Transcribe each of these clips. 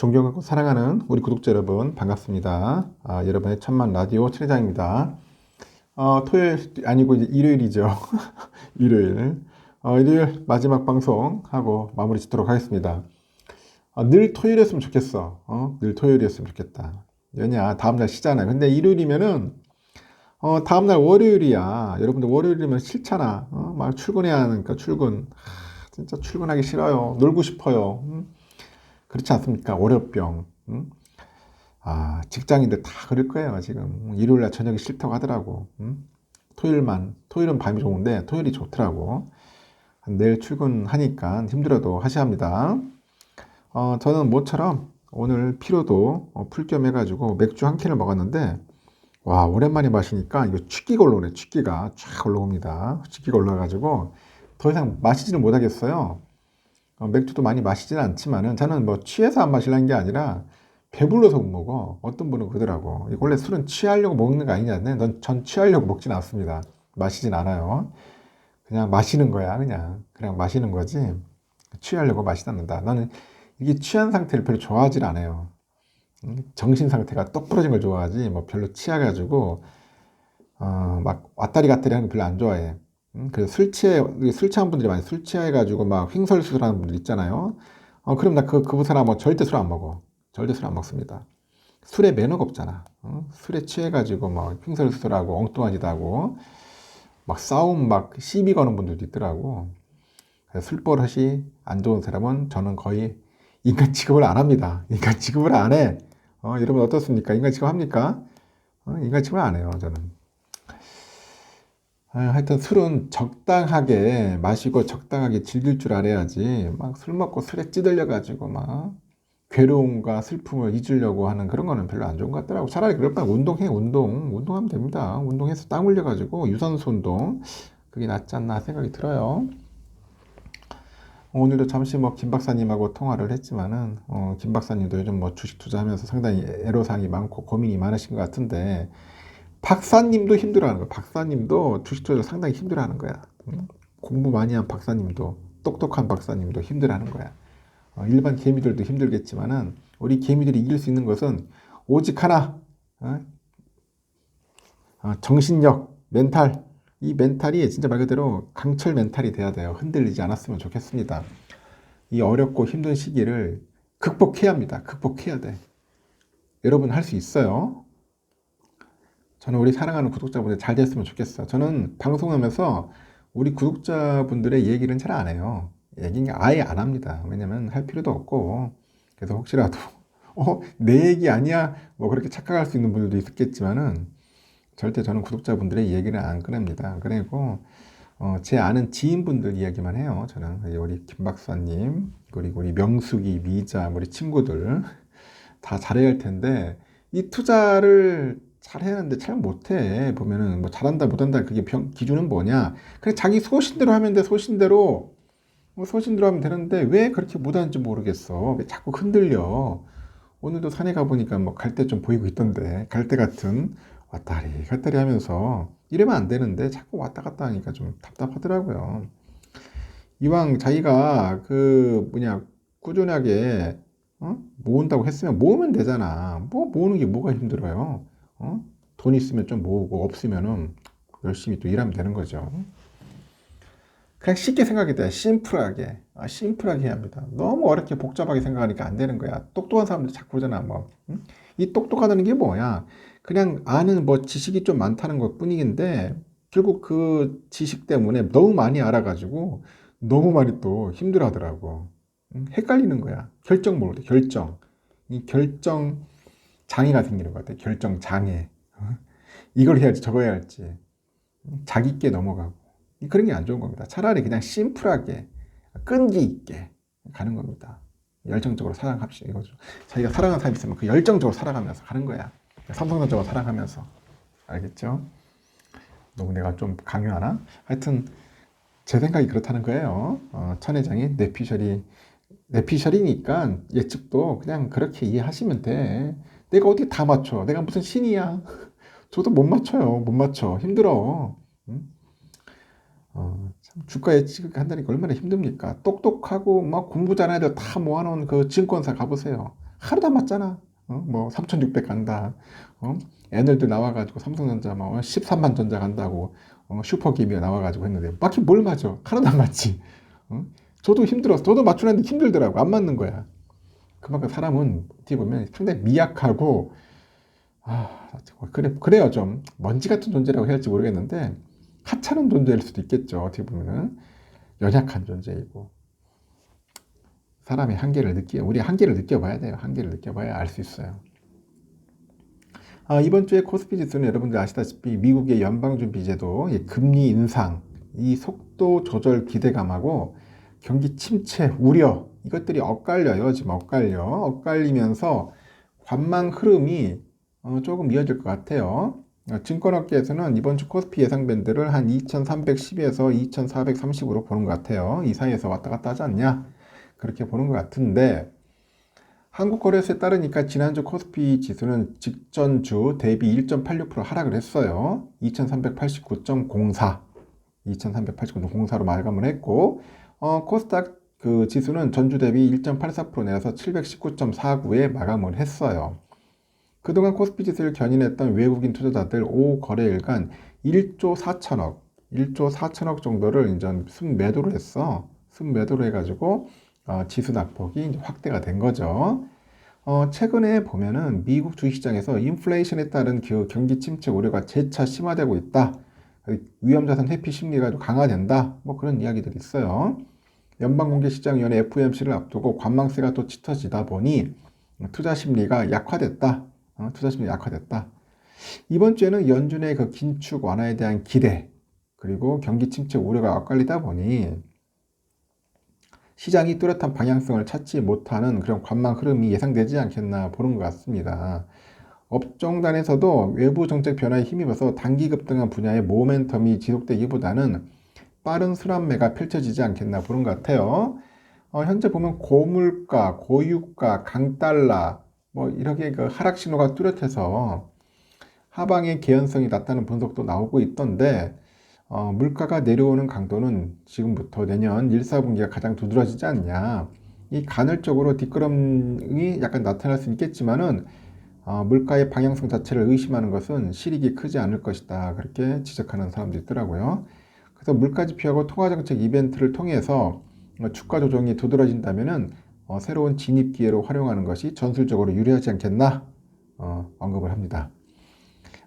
존경하고 사랑하는 우리 구독자 여러분 반갑습니다. 아, 여러분의 천만 라디오 최장입니다. 어, 토요일 아니고 이제 일요일이죠. 일요일. 어, 일요일 마지막 방송 하고 마무리 짓도록 하겠습니다. 아, 늘 토요일이었으면 좋겠어. 어? 늘 토요일이었으면 좋겠다. 왜냐 다음날 쉬잖아요. 근데 일요일이면은 어, 다음날 월요일이야. 여러분들 월요일이면 싫잖아. 어? 막 출근해야 하니까 출근. 하, 진짜 출근하기 싫어요. 놀고 싶어요. 음? 그렇지 않습니까? 월요병. 음? 아, 직장인들 다 그럴 거예요, 지금. 일요일 날 저녁이 싫다고 하더라고. 음? 토요일만, 토요일은 밤이 좋은데 토요일이 좋더라고. 내일 출근하니까 힘들어도 하셔야 합니다. 어, 저는 모처럼 오늘 피로도 어, 풀겸 해가지고 맥주 한 캔을 먹었는데, 와, 오랜만에 마시니까 이거 취기가 올라오네, 취기가. 쫙 올라옵니다. 취기가 올라가지고 더 이상 마시지는 못하겠어요. 어, 맥주도 많이 마시지는 않지만은 저는 뭐 취해서 안 마시려는 게 아니라 배불러서 못 먹어. 어떤 분은 그러더라고. 원래 술은 취하려고 먹는 거 아니냐는데 넌전 취하려고 먹진 않습니다. 마시진 않아요. 그냥 마시는 거야, 그냥. 그냥 마시는 거지. 취하려고 마시지 않는다. 나는 이게 취한 상태를 별로 좋아하질 않아요. 음, 정신 상태가 똑 부러진 걸 좋아하지, 뭐 별로 취해가지고, 어, 막 왔다리 갔다리 하는 거 별로 안 좋아해. 음, 그래서 술 취해, 술 취한 분들이 많이 술 취해가지고 막 횡설수설하는 분들 있잖아요. 어, 그럼 나 그, 그 사람 뭐 절대 술 안 먹어. 절대 술 안 먹습니다. 술에 매너가 없잖아. 어? 술에 취해가지고 막 횡설수설하고 엉뚱한 짓 하고, 막 싸움 막 시비 거는 분들도 있더라고. 술버릇이 안 좋은 사람은 저는 거의 인간 취급을 안 합니다. 인간 취급을 안 해. 어, 여러분 어떻습니까? 인간 취급 합니까? 어, 인간 취급을 안 해요, 저는. 아, 하여튼 술은 적당하게 마시고 적당하게 즐길 줄 알아야지 막 술 먹고 술에 찌들려 가지고 막 괴로움과 슬픔을 잊으려고 하는 그런 거는 별로 안 좋은 것 같더라고. 차라리 그럴 바에 운동해 운동. 운동하면 됩니다. 운동해서 땀 흘려 가지고 유산소 운동. 그게 낫지 않나 생각이 들어요. 오늘도 잠시 뭐 김 박사님하고 통화를 했지만은 어, 김 박사님도 요즘 뭐 주식 투자하면서 상당히 애로사항이 많고 고민이 많으신 것 같은데 박사님도 힘들어하는 거야. 박사님도 주식 투자를 상당히 힘들어하는 거야. 응? 공부 많이 한 박사님도 똑똑한 박사님도 힘들어하는 거야. 어, 일반 개미들도 힘들겠지만은 우리 개미들이 이길 수 있는 것은 오직 하나 어? 어, 정신력, 멘탈. 이 멘탈이 진짜 말 그대로 강철 멘탈이 돼야 돼요. 흔들리지 않았으면 좋겠습니다. 이 어렵고 힘든 시기를 극복해야 합니다. 극복해야 돼. 여러분 할 수 있어요. 저는 우리 사랑하는 구독자분들 잘 됐으면 좋겠어. 저는 방송하면서 우리 구독자분들의 얘기는 잘 안 해요. 얘기는 아예 안 합니다. 왜냐면 할 필요도 없고. 그래서 혹시라도, 어, 내 얘기 아니야? 뭐 그렇게 착각할 수 있는 분들도 있겠지만은 절대 저는 구독자분들의 얘기를 안 꺼냅니다. 그리고, 어, 제 아는 지인분들 이야기만 해요. 저는 우리 김 박사님, 그리고 우리 명숙이, 미자, 우리 친구들 다 잘해야 할 텐데 이 투자를 잘 해야하는데 잘 못해. 보면은 뭐 잘한다 못한다 그게 병, 기준은 뭐냐. 그냥 자기 소신대로 하면 돼 소신대로. 뭐 소신대로 하면 되는데 왜 그렇게 못하는지 모르겠어. 왜 자꾸 흔들려. 오늘도 산에 가보니까 뭐 갈대 좀 보이고 있던데. 갈대 같은 왔다리 갔다리 하면서 이러면 안 되는데 자꾸 왔다 갔다 하니까 좀 답답하더라고요. 이왕 자기가 그 뭐냐 꾸준하게 어? 모은다고 했으면 모으면 되잖아. 뭐 모으는 게 뭐가 힘들어요 어? 돈 있으면 좀 모으고 없으면은 열심히 또 일하면 되는 거죠. 그냥 쉽게 생각이 돼. 심플하게. 아, 심플하게 해야 합니다. 너무 어렵게 복잡하게 생각하니까 안 되는 거야. 똑똑한 사람들 자꾸 그러잖아. 뭐. 응? 이 똑똑하다는 게 뭐야? 그냥 아는 뭐 지식이 좀 많다는 것 뿐인데 결국 그 지식 때문에 너무 많이 알아가지고 너무 많이 또 힘들어 하더라고. 응? 헷갈리는 거야. 결정 모를 때, 결정. 이 결정 장애가 생기는 것 같아요. 결정 장애. 어? 이걸 해야 할지 저거 해야 할지. 자기께 넘어가고. 그런 게 안 좋은 겁니다. 차라리 그냥 심플하게 끈기 있게 가는 겁니다. 열정적으로 사랑합시다. 이거죠. 자기가 사랑하는 사람이 있으면 그 열정적으로 살아가면서 가는 거야. 삼성전자적으로 살아가면서. 알겠죠? 너무 내가 좀 강요하나? 하여튼 제 생각이 그렇다는 거예요. 어, 천 회장이 뇌피셜이 뇌피셜이니까 예측도 그냥 그렇게 이해하시면 돼. 내가 어디 다 맞춰? 내가 무슨 신이야? 저도 못 맞춰요. 못 맞춰. 힘들어. 응? 어, 참 주가 예측 한다니까 얼마나 힘듭니까? 똑똑하고 막 공부 잘하는 애들 다 모아놓은 그 증권사 가보세요. 하나도 안 맞잖아. 어? 뭐3,600 간다. 어? 애널도 나와가지고 삼성전자 뭐 13만 전자 간다고 어? 슈퍼기미가 나와가지고 했는데 맞긴 뭘 맞아? 하나도 안 맞지. 어? 저도 힘들었어. 저도 맞추는데 힘들더라고. 안 맞는 거야. 그만큼 사람은 어떻게 보면 상당히 미약하고 아 그래 그래요 좀 먼지 같은 존재라고 해야 할지 모르겠는데 하찮은 존재일 수도 있겠죠. 어떻게 보면은 연약한 존재이고 사람의 한계를 느끼 우리 한계를 느껴봐야 돼요. 한계를 느껴봐야 알 수 있어요. 아, 이번 주에 코스피 지수는 여러분들 아시다시피 미국의 연방준비제도 이 금리 인상, 이 속도 조절 기대감하고 경기 침체 우려 이것들이 엇갈려요. 지금 엇갈려. 엇갈리면서 관망 흐름이 어, 조금 이어질 것 같아요. 어, 증권업계에서는 이번 주 코스피 예상 밴드를 한 2310에서 2430으로 보는 것 같아요. 이 사이에서 왔다 갔다 하지 않냐? 그렇게 보는 것 같은데 한국거래소에 따르니까 지난주 코스피 지수는 직전주 대비 1.86% 하락을 했어요. 2389.04 2389.04로 마감을 했고 어, 코스닥 그 지수는 전주 대비 1.84% 내려서 719.49에 마감을 했어요. 그동안 코스피 지수를 견인했던 외국인 투자자들 5 거래일간 1조 4천억, 1조 4천억 정도를 이제 순매도를 했어. 순매도를 해가지고 어, 지수 낙폭이 확대가 된 거죠. 어, 최근에 보면은 미국 주식시장에서 인플레이션에 따른 그 경기 침체 우려가 재차 심화되고 있다. 위험자산 회피 심리가 강화된다. 뭐 그런 이야기들이 있어요. 연방공개시장위원회 FOMC를 앞두고 관망세가 또 짙어지다 보니 투자 심리가 약화됐다. 어, 투자 심리 약화됐다. 이번 주에는 연준의 그 긴축 완화에 대한 기대 그리고 경기 침체 우려가 엇갈리다 보니 시장이 뚜렷한 방향성을 찾지 못하는 그런 관망 흐름이 예상되지 않겠나 보는 것 같습니다. 업종단에서도 외부 정책 변화에 힘입어서 단기 급등한 분야의 모멘텀이 지속되기보다는 빠른 수란매가 펼쳐지지 않겠나 보는 것 같아요. 어, 현재 보면 고물가, 고유가, 강달러 뭐 이렇게 그 하락 신호가 뚜렷해서 하방의 개연성이 낮다는 분석도 나오고 있던데 어, 물가가 내려오는 강도는 지금부터 내년 1, 4분기가 가장 두드러지지 않냐. 이 간헐적으로 뒷걸음이 약간 나타날 수 있겠지만은 어, 물가의 방향성 자체를 의심하는 것은 실익이 크지 않을 것이다. 그렇게 지적하는 사람도 있더라고요. 그래서 물가 지표하고 통화정책 이벤트를 통해서 어, 주가 조정이 두드러진다면은 어, 새로운 진입 기회로 활용하는 것이 전술적으로 유리하지 않겠나 어, 언급을 합니다.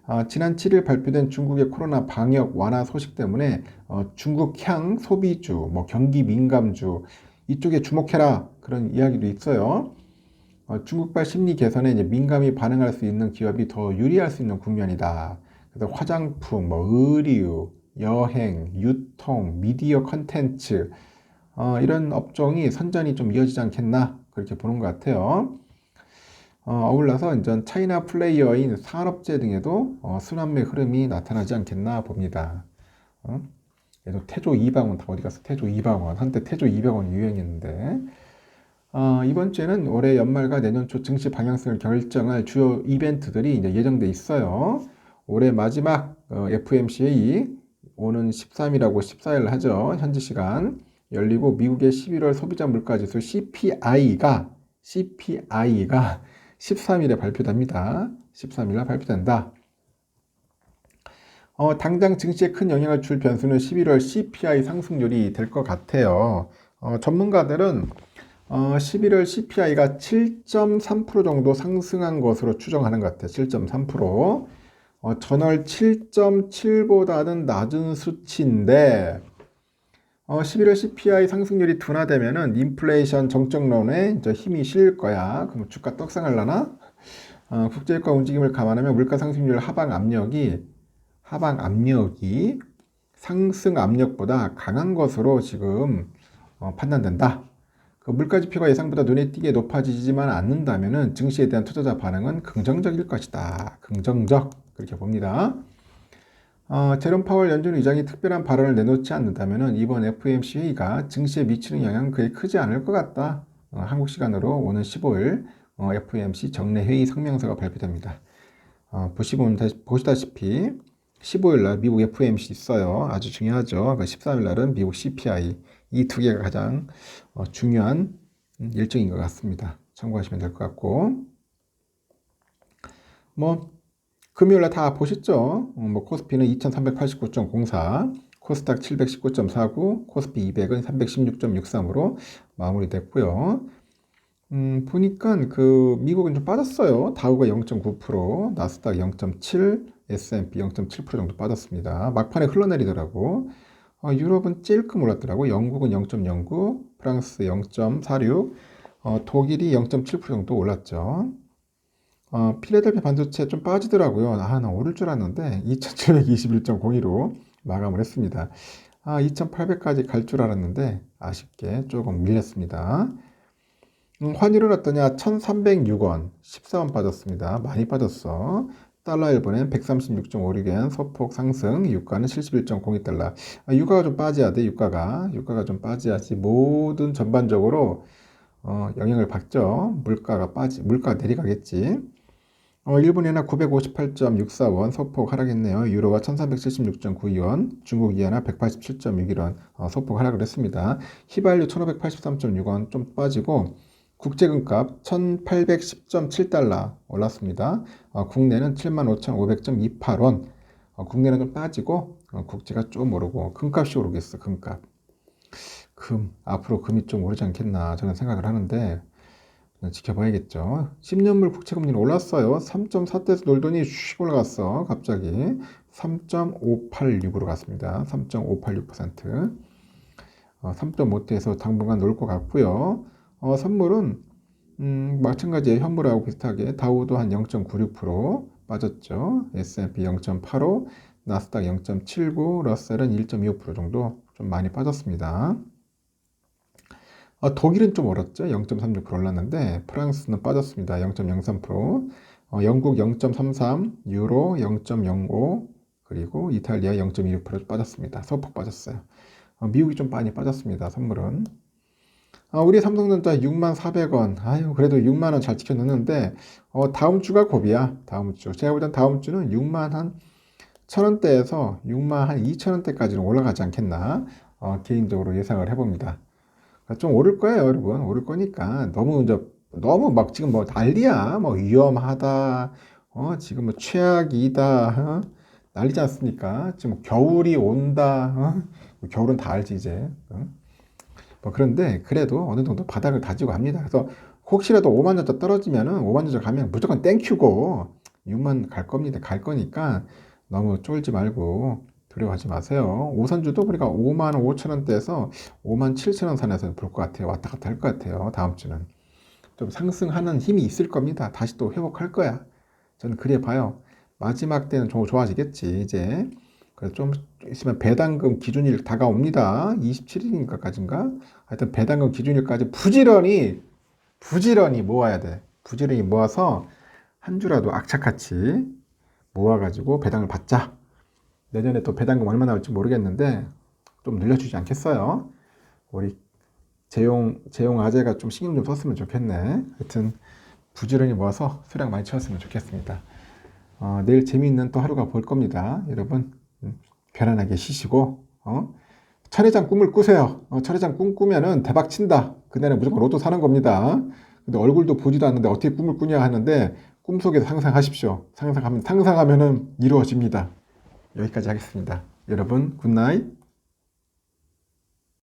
어, 지난 7일 발표된 중국의 코로나 방역 완화 소식 때문에 어, 중국향 소비주, 뭐 경기 민감주 이쪽에 주목해라 그런 이야기도 있어요. 어, 중국발 심리 개선에 이제 민감히 반응할 수 있는 기업이 더 유리할 수 있는 국면이다. 그래서 화장품, 뭐 의류, 여행, 유통, 미디어 컨텐츠 어, 이런 업종이 선전이 좀 이어지지 않겠나 그렇게 보는 것 같아요. 어, 어울러서 이제 차이나 플레이어인 산업재 등에도 어, 순환매 흐름이 나타나지 않겠나 봅니다. 어? 얘도 태조 이방원 다 어디 갔어? 태조 이방원 한때 태조 이방원 유행했는데 어, 이번 주에는 올해 연말과 내년 초 증시 방향성을 결정할 주요 이벤트들이 이제 예정돼 있어요. 올해 마지막 어, FMCA 오는 13일하고 14일 하죠. 현지 시간 열리고 미국의 11월 소비자 물가 지수 CPI가 CPI가 13일에 발표됩니다. 13일에 발표된다. 어, 당장 증시에 큰 영향을 줄 변수는 11월 CPI 상승률이 될 것 같아요. 어, 전문가들은 어, 11월 CPI가 7.3% 정도 상승한 것으로 추정하는 것 같아요. 7.3%. 어, 전월 7.7보다는 낮은 수치인데 어, 11월 CPI 상승률이 둔화되면은 인플레이션 정책론에 이제 힘이 실릴 거야. 그럼 주가 떡상할라나? 어, 국제유가 움직임을 감안하면 물가 상승률 하방 압력이 하방 압력이 상승 압력보다 강한 것으로 지금 어, 판단된다. 그 물가 지표가 예상보다 눈에 띄게 높아지지만 않는다면은 증시에 대한 투자자 반응은 긍정적일 것이다. 긍정적 그렇게 봅니다. 어, 제롬 파월 연준 의장이 특별한 발언을 내놓지 않는다면 이번 FOMC 회의가 증시에 미치는 영향은 그리 크지 않을 것 같다. 어, 한국 시간으로 오는 15일 어, FOMC 정례 회의 성명서가 발표됩니다. 어, 보시면 보시다시피 15일 날 미국 FOMC 있어요. 아주 중요하죠. 그 13일 날은 미국 CPI 이 두 개가 가장 어, 중요한 일정인 것 같습니다. 참고하시면 될 것 같고 뭐 금요일날 다 보셨죠? 어, 뭐 코스피는 2389.04, 코스닥 719.49, 코스피 200은 316.63으로 마무리됐고요. 음, 보니까 그 미국은 좀 빠졌어요. 다우가 0.9%, 나스닥 0.7, S&P 0.7% 정도 빠졌습니다. 막판에 흘러내리더라고. 어, 유럽은 찔끔 올랐더라고. 영국은 0.09, 프랑스 0.46, 어, 독일이 0.7% 정도 올랐죠. 어, 필라델피아 반도체 좀 빠지더라고요. 아, 나 오를 줄 알았는데 2721.02로 마감을 했습니다. 아, 2800까지 갈 줄 알았는데 아쉽게 조금 밀렸습니다. 음, 환율은 어떠냐? 1306원, 14원 빠졌습니다. 많이 빠졌어. 달러 1분엔 136.56엔 소폭 상승, 유가는 71.02달러. 아, 유가가 좀 빠져야 돼, 유가가. 유가가 좀 빠져야지 모든 전반적으로 어, 영향을 받죠. 물가가 빠지, 물가가 내려가겠지. 어, 일본이나 958.64원 소폭 하락했네요. 유로가 1376.92원, 중국 이하나 187.61원 어, 소폭 하락을 했습니다. 휘발유 1583.6원 좀 빠지고 국제금값 1810.7달러 올랐습니다. 어, 국내는 75,500.28원. 어, 국내는 좀 빠지고 어, 국제가 좀 오르고 금값이 오르겠어. 금값. 금 앞으로 금이 좀 오르지 않겠나 저는 생각을 하는데 지켜봐야겠죠. 10년물 국채금리는 올랐어요. 3.4대에서 놀더니 슉 올라갔어. 갑자기 3.586으로 갔습니다. 3.586%. 어, 3.5대에서 당분간 놀 것 같고요. 어, 선물은 음, 마찬가지에 현물하고 비슷하게 다우도 한 0.96% 빠졌죠. S&P 0.85, 나스닥 0.79, 러셀은 1.25% 정도 좀 많이 빠졌습니다. 어, 독일은 좀 오랐죠. 0.36% 올랐는데 프랑스는 빠졌습니다. 0.03%. 어, 영국 0.33, 유로 0.05, 그리고 이탈리아 0.26% 빠졌습니다. 소폭 빠졌어요. 어, 미국이 좀 많이 빠졌습니다. 선물은. 어, 우리 삼성전자 6만 400원. 아유, 그래도 6만 원 잘 지켜냈는데, 어, 다음 주가 고비야. 다음 주. 제가 볼땐 다음 주는 6만 한 천원대에서 6만 한 2천원대까지는 올라가지 않겠나. 어, 개인적으로 예상을 해봅니다. 좀 오를 거예요, 여러분. 오를 거니까. 너무 이제, 너무 막 지금 뭐 난리야. 뭐 위험하다. 어, 지금 뭐 최악이다. 어? 난리지 않습니까? 지금 뭐 겨울이 온다. 어? 뭐 겨울은 다 알지, 이제. 어? 뭐 그런데 그래도 어느 정도 바닥을 다지고 합니다. 그래서 혹시라도 5만 전자 떨어지면은 5만 전자 가면 무조건 땡큐고 6만 갈 겁니다. 갈 거니까 너무 쫄지 말고 두려워하지 마세요. 오선주도 우리가 5만 5천 원대에서 5만 7천 원 선에서 볼 것 같아요. 왔다 갔다 할 것 같아요. 다음 주는. 좀 상승하는 힘이 있을 겁니다. 다시 또 회복할 거야. 저는 그래 봐요. 마지막 때는 좀 좋아지겠지, 이제. 그래서 좀 있으면 배당금 기준일 다가옵니다. 27일인가까지인가? 하여튼 배당금 기준일까지 부지런히, 부지런히 모아야 돼. 부지런히 모아서 한 주라도 악착같이 모아가지고 배당을 받자. 내년에 또 배당금 얼마 나올지 모르겠는데 좀 늘려주지 않겠어요? 우리 재용 재용 아재가 좀 신경 좀 썼으면 좋겠네. 하여튼 부지런히 모아서 수량 많이 채웠으면 좋겠습니다. 어, 내일 재미있는 또 하루가 볼 겁니다. 여러분 음, 편안하게 쉬시고 어? 철회장 꿈을 꾸세요. 어, 철회장 꿈 꾸면은 대박 친다. 그날은 무조건 로또 사는 겁니다. 근데 얼굴도 보지도 않는데 어떻게 꿈을 꾸냐 하는데 꿈속에서 상상하십시오. 상상하면 상상하면은 이루어집니다. 여기까지 하겠습니다. 여러분 굿나잇.